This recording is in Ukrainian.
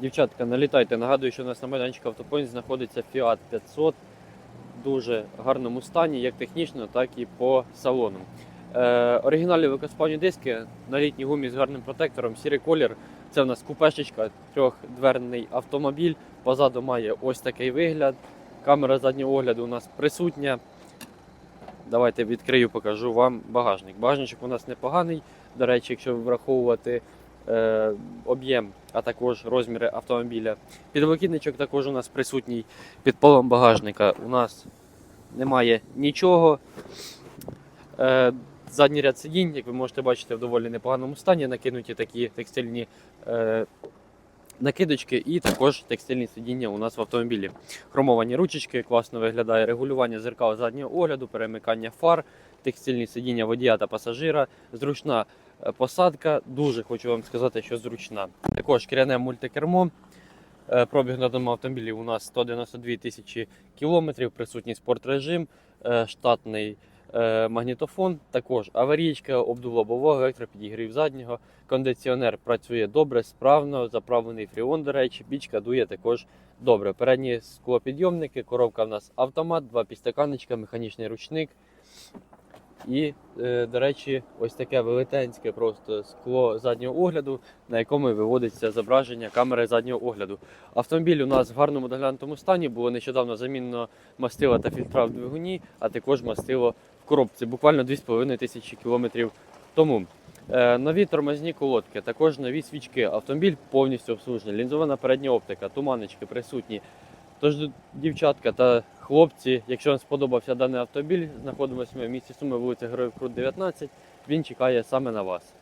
Дівчатка, налітайте. Нагадую, що у нас на майданчику автопоінт знаходиться Fiat 500 в дуже гарному стані, як технічно, так і по салону. Е, оригінальні використання диски на літній гумі з гарним протектором, сірий колір. Це в нас купешечка, трьохдверний автомобіль. Позаду має ось такий вигляд. Камера заднього огляду у нас присутня. Давайте відкрию, покажу вам багажник. Багажничок у нас непоганий. До речі, якщо враховувати об'єм, а також розміри автомобіля. Підвикидничок також у нас присутній під полом багажника. У нас немає нічого. Е, задній ряд сидінь, як ви можете бачити, в доволі непоганому стані. Накинуті такі текстильні е, накидочки і також текстильні сидіння у нас в автомобілі. Хромовані ручечки, класно виглядає регулювання зеркал заднього огляду, перемикання фар, текстильні сидіння водія та пасажира, зручна е, посадка. Дуже хочу вам сказати, що зручна. Також шкіряне мультикермо. Е, Пробіг на даному автомобілі у нас 192 тисячі кілометрів, присутній спортрежим, е, штатний е, магнітофон, також аварійка, обдув лобового, електропідігрів заднього, кондиціонер працює добре, справно, заправлений фріон, до речі, пічка дує також добре. Передні склопідйомники, коробка в нас автомат, два підстаканничка, механічний ручник. І, е, до речі, ось таке велетенське просто скло заднього огляду, на якому виводиться зображення камери заднього огляду. Автомобіль у нас в гарному доглянутому стані, було нещодавно замінено мастила та фільтра в двигуні, а також мастило в коробці, буквально 2,5 тисячі кілометрів тому. Е, нові тормозні колодки, також нові свічки. Автомобіль повністю обслужений, лінзована передня оптика, туманочки присутні. Тож, дівчатка та хлопці, якщо вам сподобався даний автомобіль, знаходимося ми в місті Суми, вулиця Героїв Крут 19. Він чекає саме на вас.